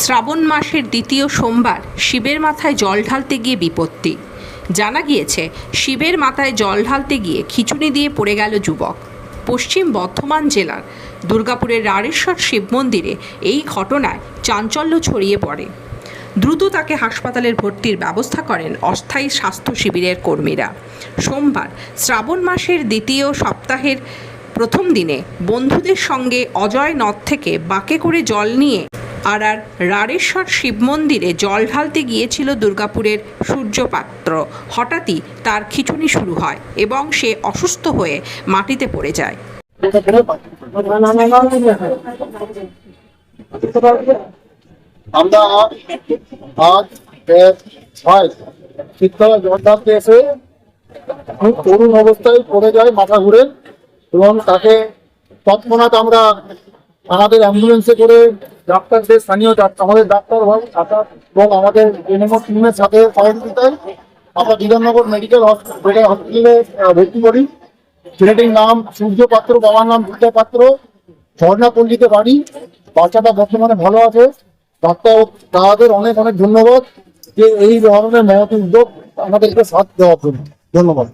শ্রাবণ মাসের দ্বিতীয় সোমবার শিবের মাথায় জল ঢালতে গিয়ে বিপত্তি। জানা গিয়েছে, শিবের মাথায় জল ঢালতে গিয়ে খিচুড়ি দিয়ে পড়ে গেল যুবক। পশ্চিম বর্ধমান জেলার দুর্গাপুরের রাড়েশ্বর শিব মন্দিরে এই ঘটনায় চাঞ্চল্য ছড়িয়ে পড়ে। দ্রুত তাকে হাসপাতালের ভর্তির ব্যবস্থা করেন অস্থায়ী স্বাস্থ্য শিবিরের কর্মীরা। সোমবার শ্রাবণ মাসের দ্বিতীয় সপ্তাহের প্রথম দিনে বন্ধুদের সঙ্গে অজয় নদ থেকে বাঁকে করে জল নিয়ে আর আর রাড়েশ্বর শিব মন্দিরে জল ঢালতে গিয়েছিল দুর্গাপুরের সূর্যপাত্র। হঠাৎই তার খিচুনি শুরু হয় এবং সে অসুস্থ হয়ে মাটিতে পড়ে যায়। আমরা অবস্থায় পড়ে যায় মাথা ঘুরে এবং তাকে তৎক্ষণাৎ আমরা আমাদের অ্যাম্বুলেন্সে করে ডাক্তারদের স্থানীয় ডাক্তার আমাদের ডাক্তার ভাই থাকা এবং আমাদের এনএমও টিমের সাথে সহযোগিতায় আমরা বিধাননগর মেডিকেল হসপিটালে হসপিটালে ভর্তি করি। ছেলেটির নাম সূর্য পাত্র, বাবার নাম দুর্গা পাত্র। ঝর্ণা বাড়ি। বাচ্চাটা বর্তমানে ভালো আছে। ডাক্তার দাদাদের অনেক অনেক ধন্যবাদ যে এই ধরনের মহৎ উদ্যোগ আমাদেরকে সাথ দেওয়ার জন্য। ধন্যবাদ।